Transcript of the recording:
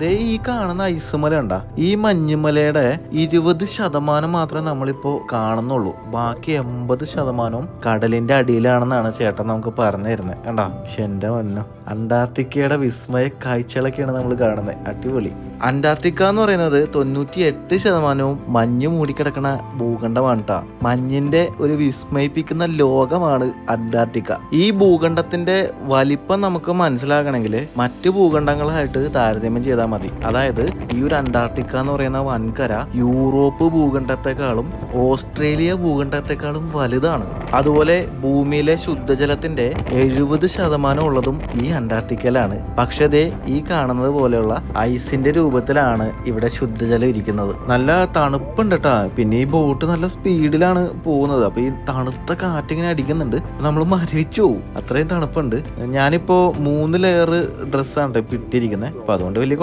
ദേ ഈ കാണുന്ന ഐസുമല ഉണ്ട ഈ മഞ്ഞുമലയുടെ ഇരുപത് ശതമാനം മാത്രമേ നമ്മളിപ്പോ കാണുന്നുള്ളൂ. ബാക്കി എൺപത് ശതമാനവും കടലിന്റെ അടിയിലാണെന്നാണ് ചേട്ടൻ നമുക്ക് പറഞ്ഞു തരുന്നത്. കണ്ടാ? പക്ഷെ എന്റെ വന്നോ അന്റാർട്ടിക്കയുടെ വിസ്മയ കാഴ്ചകളൊക്കെയാണ് നമ്മൾ കാണുന്നത്. അടിപൊളി. അന്റാർട്ടിക്ക എന്ന് പറയുന്നത് തൊണ്ണൂറ്റി എട്ട് ശതമാനവും മഞ്ഞ് മൂടിക്കിടക്കണ ഭൂഖണ്ഡമാണ് ട്ടാ. മഞ്ഞിന്റെ ഒരു വിസ്മയിപ്പിക്കുന്ന ലോകമാണ് അന്റാർട്ടിക്ക. ഈ ഭൂഖണ്ഡത്തിന്റെ വലിപ്പം നമുക്ക് മനസ്സിലാക്കണമെങ്കിൽ മറ്റ് ഭൂഖണ്ഡങ്ങളായിട്ട് താരതമ്യം ചെയ്താൽ മതി. അതായത് ഈ ഒരു അന്റാർട്ടിക്ക എന്ന് പറയുന്ന വൻകര യൂറോപ്പ് ഭൂഖണ്ഡത്തെക്കാളും ഓസ്ട്രേലിയ ഭൂഖണ്ഡത്തെക്കാളും വലുതാണ്. അതുപോലെ ഭൂമിയിലെ ശുദ്ധജലത്തിന്റെ എഴുപത് ശതമാനം ഉള്ളതും ഈ അന്റാർട്ടിക്കയിലാണ്. പക്ഷേ ദേ ഈ കാണുന്നത് പോലെയുള്ള ഐസിന്റെ രൂപത്തിലാണ് ഇവിടെ ശുദ്ധജലം ഇരിക്കുന്നത്. നല്ല തണുപ്പുണ്ട് കേട്ടാ പിന്നെ ഈ ബോട്ട് നല്ല സ്പീഡിലാണ് പോകുന്നത്. അപ്പൊ ഈ തണുത്ത കാറ്റ് കാറ്റിങ്ങനെ അടിക്കുന്നുണ്ട്. നമ്മൾ മരവിച്ചു പോകും അത്രയും തണുപ്പുണ്ട്. ഞാനിപ്പോ മൂന്ന് ലെയർ ഡ്രസ്സാണ് ഇപ്പൊ ഇട്ടിരിക്കുന്നത് അപ്പൊ അതുകൊണ്ട് വലിയ